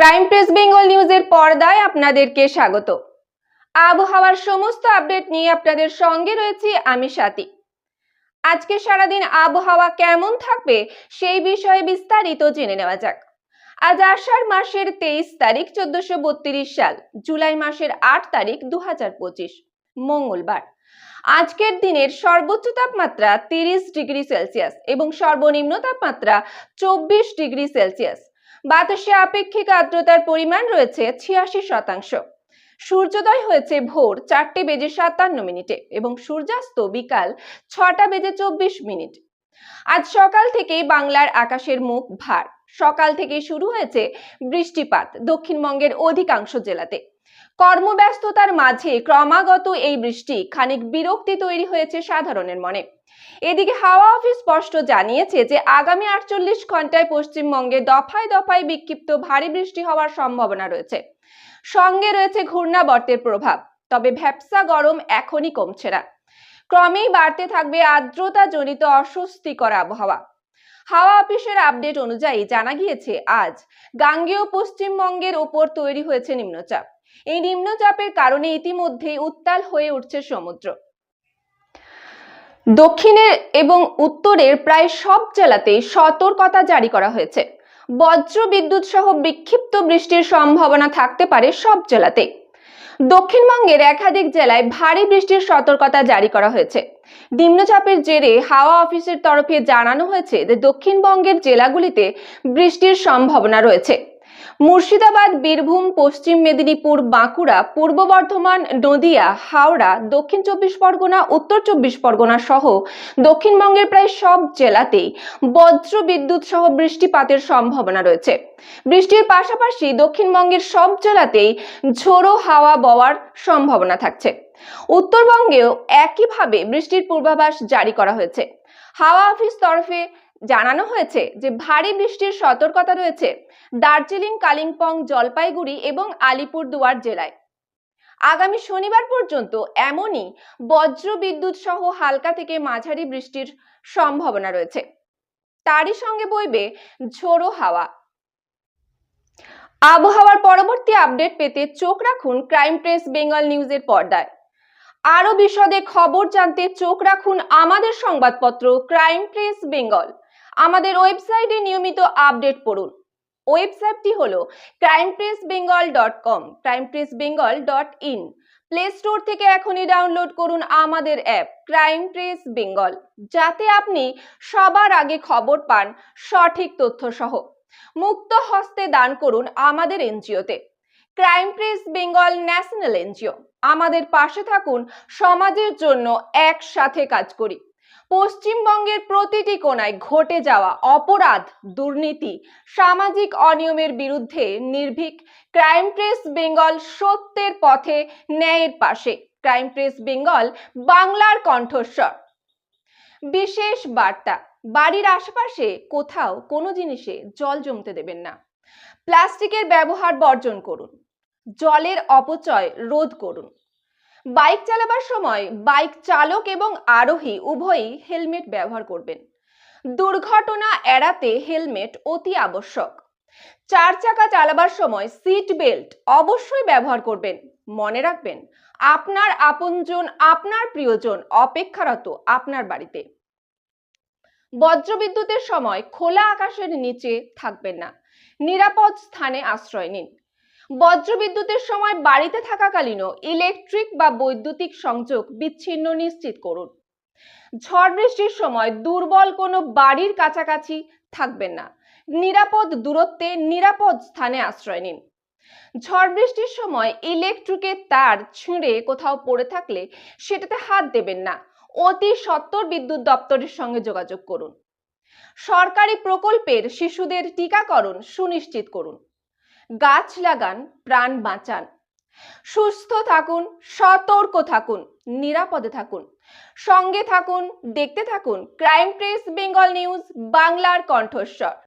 Crime press Bengal নিউজের পর্দায় আপনাদেরকে স্বাগত। আবহাওয়ার সমস্ত আপডেট নিয়ে আপনাদের সঙ্গে রয়েছি আমি সাথী আজকে সারাদিন আবহাওয়া কেমন থাকবে সেই বিষয়ে বিস্তারিত জেনে নেওয়া যাক। আজ আষাঢ় মাসের তেইশ তারিখ চোদ্দশো সাল, জুলাই মাসের আট তারিখ দু হাজার পঁচিশ, মঙ্গলবার। আজকের দিনের সর্বোচ্চ তাপমাত্রা তিরিশ ডিগ্রি সেলসিয়াস এবং সর্বনিম্ন তাপমাত্রা চব্বিশ ডিগ্রি সেলসিয়াস। বাতাসে আপেক্ষিক আর্দ্রতার পরিমাণ রয়েছে ছিয়াশি শতাংশ। সূর্যোদয় হয়েছে ভোর চারটে বেজে সাতান্ন মিনিটে এবং সূর্যাস্ত বিকাল ছটা বেজে চব্বিশ মিনিট। আজ সকাল থেকেই বাংলার আকাশের মুখ ভার। সকাল থেকে শুরু হয়েছে বৃষ্টিপাত দক্ষিণবঙ্গের অধিকাংশ জেলাতে। কর্মব্যস্ততার মাঝে ক্রমাগত এই বৃষ্টি খানিক বিরক্তি তৈরি হয়েছে সাধারণের মনে। এদিকে হাওয়া অফিস স্পষ্ট জানিয়েছে যে, আগামী আটচল্লিশ ঘন্টায় পশ্চিমবঙ্গে দফায় দফায় বিক্ষিপ্ত ভারী বৃষ্টি হওয়ার সম্ভাবনা রয়েছে। সঙ্গে রয়েছে ঘূর্ণাবর্তের প্রভাব, তবে ভ্যাপসা গরম এখনই কমছে না। ক্রমেই বাড়তে থাকবে আর্দ্রতা জনিত অস্বস্তিকর আবহাওয়া। হাওয়া অফিসের আপডেট অনুযায়ী জানা গিয়েছে, আজ গাঙ্গেয় পশ্চিমবঙ্গের ওপর তৈরি হয়েছে নিম্নচাপ। এই নিম্নচাপের কারণে ইতিমধ্যেই উত্তাল হয়ে উঠছে সমুদ্র। দক্ষিণের এবং উত্তরের প্রায় সব জেলাতেই সতর্কতা জারি করা হয়েছে। বজ্র বিদ্যুৎ সহ বিক্ষিপ্ত বৃষ্টির সম্ভাবনা থাকতে পারে সব জেলাতে দক্ষিণবঙ্গের একাধিক জেলায় ভারী বৃষ্টির সতর্কতা জারি করা হয়েছে। নিম্নচাপের জেরে হাওয়া অফিসের তরফে জানানো হয়েছে যে দক্ষিণবঙ্গের জেলাগুলিতে বৃষ্টির সম্ভাবনা রয়েছে। মুর্শিদাবাদ, বীরভূম, পশ্চিম মেদিনীপুর, বাঁকুড়া, পূর্ব বর্ধমান, নদিয়া, হাওড়া, দক্ষিণ চব্বিশ পরগনা, উত্তর চব্বিশ পরগনা সহ দক্ষিণবঙ্গের প্রায় সব জেলাতেই বজ্র বিদ্যুৎ সহ বৃষ্টিপাতের সম্ভাবনা রয়েছে। বৃষ্টির পাশাপাশি দক্ষিণবঙ্গের সব জেলাতেই ঝোড়ো হাওয়া বওয়ার সম্ভাবনা থাকছে। উত্তরবঙ্গেও একইভাবে বৃষ্টির পূর্বাভাস জারি করা হয়েছে। হাওয়া অফিস তরফে জানানো হয়েছে যে ভারী বৃষ্টির সতর্কতা রয়েছে দার্জিলিং, কালিম্পং, জলপাইগুড়ি এবং আলিপুরদুয়ার জেলায়। আগামী শনিবার পর্যন্ত এমনই বজ্র বিদ্যুৎ সহ হালকা থেকে মাঝারি বৃষ্টির সম্ভাবনা রয়েছে। তারই সঙ্গে বইবে ঝোড়ো হাওয়া। আবহাওয়ার পরবর্তী আপডেট পেতে চোখ রাখুন ক্রাইম প্রেস বেঙ্গল নিউজের পর্দায়। আরও বিশদে খবর জানতে চোখ রাখুন আমাদের সংবাদপত্র ক্রাইম প্রেস বেঙ্গল। আমাদের ওয়েবসাইটে নিয়মিত আপডেট পড়ুন। ওয়েবসাইটটি হল crime press Bengal dot com crime press Bengal dot in play store থেকে এখনই ডাউনলোড করুন আমাদের অ্যাপ ক্রাইম প্রেস বেঙ্গল যাতে আপনি সবার আগে খবর পান, সঠিক তথ্য সহ মুক্ত হস্তে দান করুন আমাদের এনজিওতে। Crime press Bengal national NGO, আমাদের পাশে থাকুন, সমাজের জন্য একসাথে কাজ করি। পশ্চিমবঙ্গের প্রতিটি কোণায় ঘটে যাওয়া অপরাধ, দুর্নীতি, সামাজিক অনিয়মের বিরুদ্ধে নির্ভীক। ক্রাইম প্রেস বেঙ্গল সত্যের পথে ন্যায়ের পাশে। ক্রাইম প্রেস বেঙ্গল, বাংলার কণ্ঠস্বর। বিশেষ বার্তা, বাড়ির আশেপাশে কোথাও কোনো জিনিসে জল জমতে দেবেন না। প্লাস্টিকের ব্যবহার বর্জন করুন। জলের অপচয় রোধ করুন। বাইক চালাবার সময় বাইক চালক এবং আরোহী উভয়ই হেলমেট ব্যবহার করবেন। দুর্ঘটনা এড়াতে হেলমেট অতি আবশ্যক। চার চাকা চালাবার সময় সিট বেল্ট অবশ্যই ব্যবহার করবেন। মনে রাখবেন, আপনার আপনজন, আপনার প্রিয়জন অপেক্ষারত আপনার বাড়িতে। বজ্রবিদ্যুতের সময় খোলা আকাশের নিচে থাকবেন না। নিরাপদ স্থানে আশ্রয় নিন। বজ্রবিদ্যুতের সময় বাড়িতে থাকাকালীনও ইলেকট্রিক বা বৈদ্যুতিক সংযোগ বিচ্ছিন্ন নিশ্চিত করুন। ঝড় বৃষ্টির সময় দুর্বল কোনো বাড়ির কাছাকাছি থাকবেন না। নিরাপদ দূরত্বে নিরাপদ স্থানে আশ্রয় নিন। ঝড় বৃষ্টির সময় ইলেকট্রিকের তার ছিঁড়ে কোথাও পড়ে থাকলে সেটাতে হাত দেবেন না। অতি সত্বর বিদ্যুৎ দপ্তরের সঙ্গে যোগাযোগ করুন। সরকারি প্রকল্পের শিশুদের টিকাকরণ সুনিশ্চিত করুন। গাছ লাগান, প্রাণ বাঁচান। সুস্থ থাকুন, সতর্ক থাকুন, নিরাপদে থাকুন। সঙ্গে থাকুন, দেখতে থাকুন, ক্রাইম প্রেস, বেঙ্গল নিউজ, বাংলার কণ্ঠস্বর।